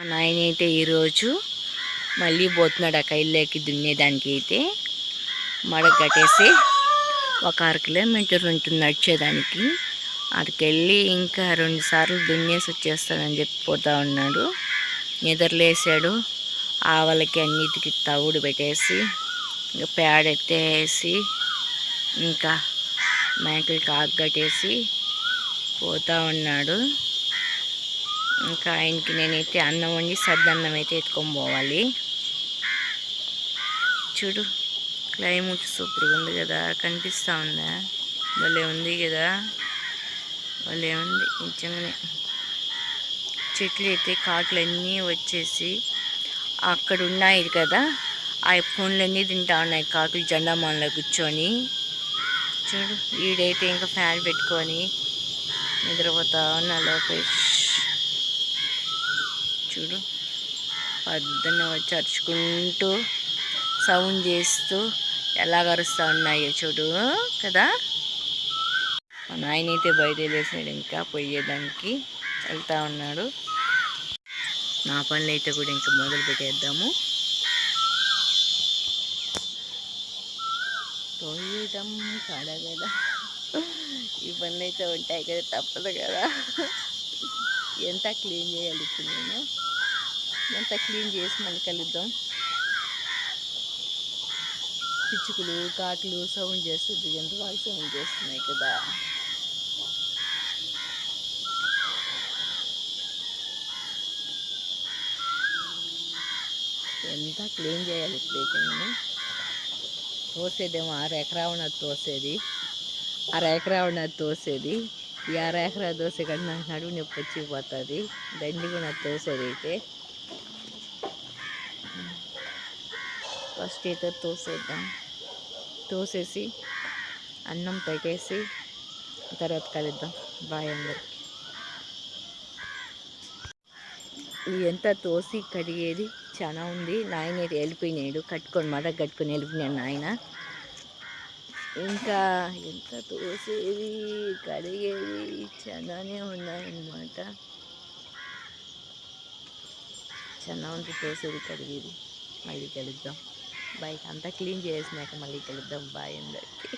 మా నాయన అయితే ఈరోజు మళ్ళీ పోతున్నాడు ఆ కైల్లోకి దున్నేదానికి అయితే మడ కట్టేసి ఒక అర కిలోమీటర్ ఉంటుంది నడిచేదానికి. అక్కడికెళ్ళి ఇంకా రెండు సార్లు దున్నేసి వచ్చేస్తానని చెప్పి పోతా ఉన్నాడు. నిద్రలేసాడు. ఆవలకి అన్నిటికి తవుడు పెట్టేసి ఇంకా పేడ ఎత్తేసి ఇంకా మేకలకి ఆగ్గట్టేసి పోతా ఉన్నాడు. ఇంకా ఆయనకి నేనైతే అన్నం వండి సద్దన్నం అయితే ఎత్తుకొని పోవాలి. చూడు క్లైమేట్ సూపర్గా ఉంది కదా కనిపిస్తూ ఉందా? భలే ఉంది కదా? భలే ఉంది నిజంగానే. చెట్లు అయితే కాకులన్నీ వచ్చేసి అక్కడ ఉన్నాయి కదా ఆ ఫోన్లన్నీ తింటా ఉన్నాయి కాకులు జెండామాలలో కూర్చొని. చూడు వీడైతే ఇంకా ఫ్యాన్ పెట్టుకొని నిద్రపోతా ఉన్నా లోపేష్ చూడు. పొద్దున్న చరుచుకుంటూ సౌండ్ చేస్తూ ఎలా కరుస్తూ ఉన్నాయో చూడు కదా? మా నాయన అయితే బయట ఇంకా పోయేదానికి వెళ్తా ఉన్నాడు. నా పనులు అయితే కూడా ఇంకా మొదలు పెట్టేద్దాము. తొయ్యడం కదా కదా ఈ పనులు అయితే ఉంటాయి కదా తప్పదు కదా? ఎంత క్లీన్ చేయాలి ఇప్పుడు నేను? ఎంత క్లీన్ చేసి మళ్ళీ కలుద్దాం? పిచ్చుకులు కాకులు సౌండ్ చేస్తుంది ఎంత బాగా సౌండ్ చేస్తున్నాయి కదా. ఎంత క్లీన్ చేయాలి ఇప్పుడైతే నేను? తోసేదేమో ఆరు ఎకరా ఉన్నది తోసేది. అర ఎకరా ఉన్నది తోసేది. ఎకరా దోశ కంటే నాకు నడువు నొప్పి వచ్చిపోతుంది దండి కూడా తోసేది అయితే. ఫస్ట్ అయితే తోసేద్దాం. తోసేసి అన్నం పెట్టేసి తర్వాత కలుద్దాం. బాయ్ అందరికి. ఎంత తోసి కడిగేది? చాలా ఉంది. నాయన వెళ్ళిపోయినాడు. కట్టుకొని మాట కట్టుకొని వెళ్ళిపోయినాడు నాయన. ఇంకా ఎంత తోసేది కడిగేది చాలానే ఉన్నాయన్నమాట. చాలా ఉంటే తోసేది కడిగేది. మళ్ళీ కలుద్దాం. బాయ్ అంతా క్లీన్ చేసినాక మళ్ళీ కలుద్దాం. బాయ్ అందరికీ.